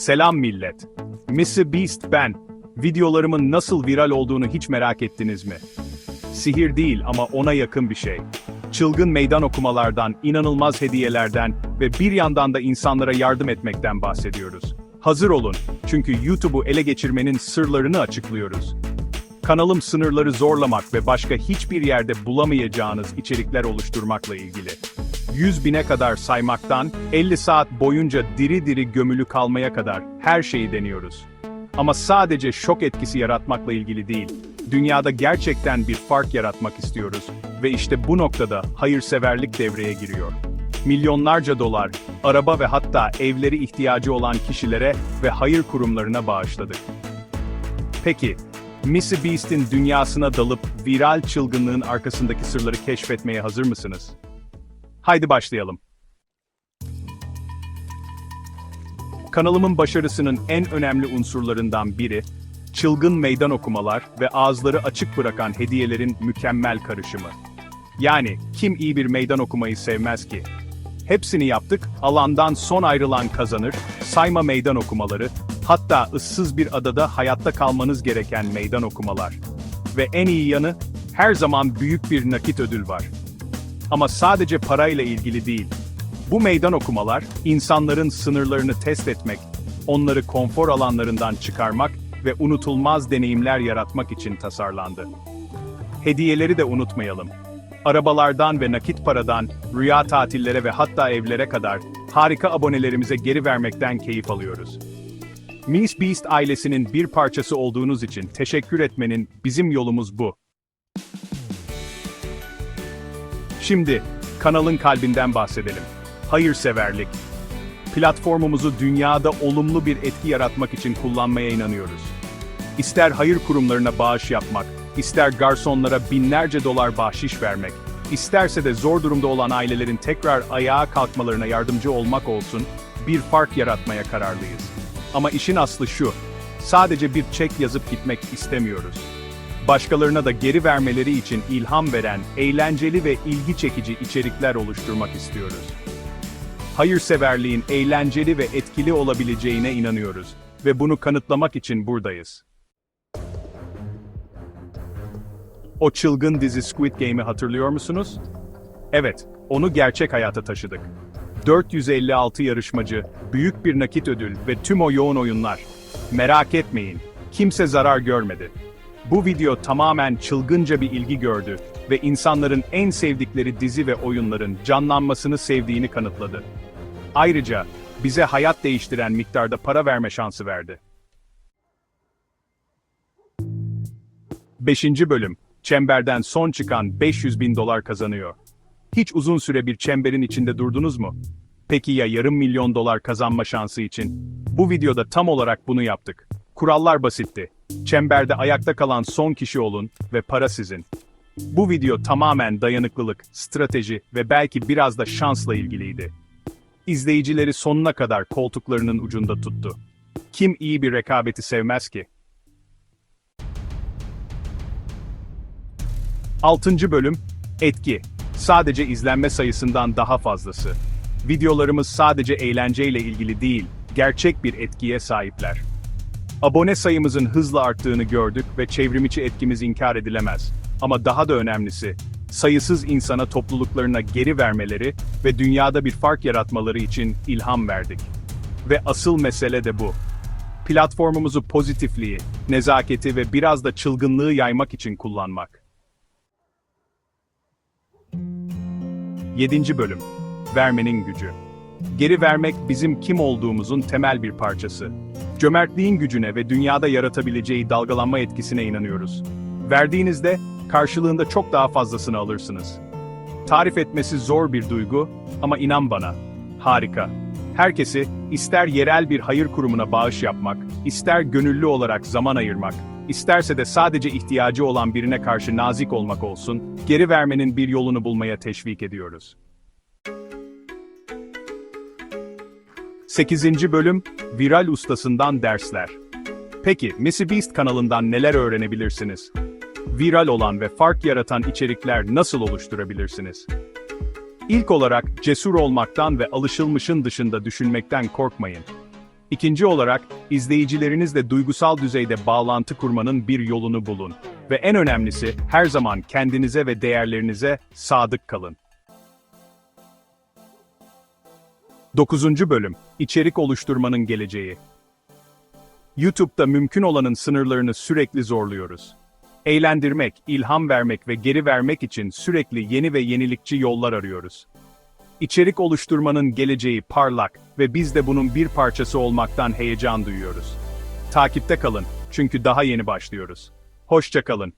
Selam millet. Mr. Beast ben. Videolarımın nasıl viral olduğunu hiç merak ettiniz mi? Sihir değil ama ona yakın bir şey. Çılgın meydan okumalardan, inanılmaz hediyelerden ve bir yandan da insanlara yardım etmekten bahsediyoruz. Hazır olun, çünkü YouTube'u ele geçirmenin sırlarını açıklıyoruz. Kanalım sınırları zorlamak ve başka hiçbir yerde bulamayacağınız içerikler oluşturmakla ilgili. 100 bine kadar saymaktan, 50 saat boyunca diri diri gömülü kalmaya kadar her şeyi deniyoruz. Ama sadece şok etkisi yaratmakla ilgili değil, dünyada gerçekten bir fark yaratmak istiyoruz ve işte bu noktada hayırseverlik devreye giriyor. Milyonlarca dolar, araba ve hatta evleri ihtiyacı olan kişilere ve hayır kurumlarına bağışladık. Peki, Mr. Beast'in dünyasına dalıp viral çılgınlığın arkasındaki sırları keşfetmeye hazır mısınız? Haydi başlayalım. Kanalımın başarısının en önemli unsurlarından biri, çılgın meydan okumalar ve ağızları açık bırakan hediyelerin mükemmel karışımı. Yani kim iyi bir meydan okumayı sevmez ki? Hepsini yaptık, alandan son ayrılan kazanır, sayma meydan okumaları, hatta ıssız bir adada hayatta kalmanız gereken meydan okumalar. Ve en iyi yanı, her zaman büyük bir nakit ödül var. Ama sadece parayla ilgili değil. Bu meydan okumalar, insanların sınırlarını test etmek, onları konfor alanlarından çıkarmak ve unutulmaz deneyimler yaratmak için tasarlandı. Hediyeleri de unutmayalım. Arabalardan ve nakit paradan, rüya tatillere ve hatta evlere kadar harika abonelerimize geri vermekten keyif alıyoruz. Miss Beast ailesinin bir parçası olduğunuz için teşekkür etmenin bizim yolumuz bu. Şimdi, kanalın kalbinden bahsedelim. Hayırseverlik. Platformumuzu dünyada olumlu bir etki yaratmak için kullanmaya inanıyoruz. İster hayır kurumlarına bağış yapmak, ister garsonlara binlerce dolar bahşiş vermek, isterse de zor durumda olan ailelerin tekrar ayağa kalkmalarına yardımcı olmak olsun, bir fark yaratmaya kararlıyız. Ama işin aslı şu, sadece bir çek yazıp gitmek istemiyoruz başkalarına da geri vermeleri için ilham veren, eğlenceli ve ilgi çekici içerikler oluşturmak istiyoruz. Hayırseverliğin eğlenceli ve etkili olabileceğine inanıyoruz ve bunu kanıtlamak için buradayız. O çılgın dizi Squid Game'i hatırlıyor musunuz? Evet, onu gerçek hayata taşıdık. 456 yarışmacı, büyük bir nakit ödül ve tüm o yoğun oyunlar. Merak etmeyin, kimse zarar görmedi. Bu video tamamen çılgınca bir ilgi gördü ve insanların en sevdikleri dizi ve oyunların canlanmasını sevdiğini kanıtladı. Ayrıca bize hayat değiştiren miktarda para verme şansı verdi. 5. bölüm Çemberden son çıkan 500 bin dolar kazanıyor. Hiç uzun süre bir çemberin içinde durdunuz mu? Peki ya yarım milyon dolar kazanma şansı için? Bu videoda tam olarak bunu yaptık. Kurallar basitti. Çemberde ayakta kalan son kişi olun ve para sizin. Bu video tamamen dayanıklılık, strateji ve belki biraz da şansla ilgiliydi. İzleyicileri sonuna kadar koltuklarının ucunda tuttu. Kim iyi bir rekabeti sevmez ki? 6. bölüm Etki. Sadece izlenme sayısından daha fazlası. Videolarımız sadece eğlenceyle ilgili değil, gerçek bir etkiye sahipler. Abone sayımızın hızla arttığını gördük ve çevrimiçi etkimiz inkar edilemez. Ama daha da önemlisi, sayısız insana topluluklarına geri vermeleri ve dünyada bir fark yaratmaları için ilham verdik. Ve asıl mesele de bu. Platformumuzu pozitifliği, nezaketi ve biraz da çılgınlığı yaymak için kullanmak. 7. Bölüm Vermenin Gücü Geri vermek bizim kim olduğumuzun temel bir parçası. Cömertliğin gücüne ve dünyada yaratabileceği dalgalanma etkisine inanıyoruz. Verdiğinizde, karşılığında çok daha fazlasını alırsınız. Tarif etmesi zor bir duygu ama inan bana, harika. Herkesi, ister yerel bir hayır kurumuna bağış yapmak, ister gönüllü olarak zaman ayırmak, isterse de sadece ihtiyacı olan birine karşı nazik olmak olsun, geri vermenin bir yolunu bulmaya teşvik ediyoruz. 8. bölüm Viral ustasından dersler. Peki, Beast kanalından neler öğrenebilirsiniz? Viral olan ve fark yaratan içerikler nasıl oluşturabilirsiniz? İlk olarak cesur olmaktan ve alışılmışın dışında düşünmekten korkmayın. İkinci olarak, izleyicilerinizle duygusal düzeyde bağlantı kurmanın bir yolunu bulun. Ve en önemlisi, her zaman kendinize ve değerlerinize sadık kalın. 9. Bölüm İçerik oluşturmanın geleceği. YouTube'da mümkün olanın sınırlarını sürekli zorluyoruz. Eğlendirmek, ilham vermek ve geri vermek için sürekli yeni ve yenilikçi yollar arıyoruz. İçerik oluşturmanın geleceği parlak ve biz de bunun bir parçası olmaktan heyecan duyuyoruz. Takipte kalın çünkü daha yeni başlıyoruz. Hoşça kalın.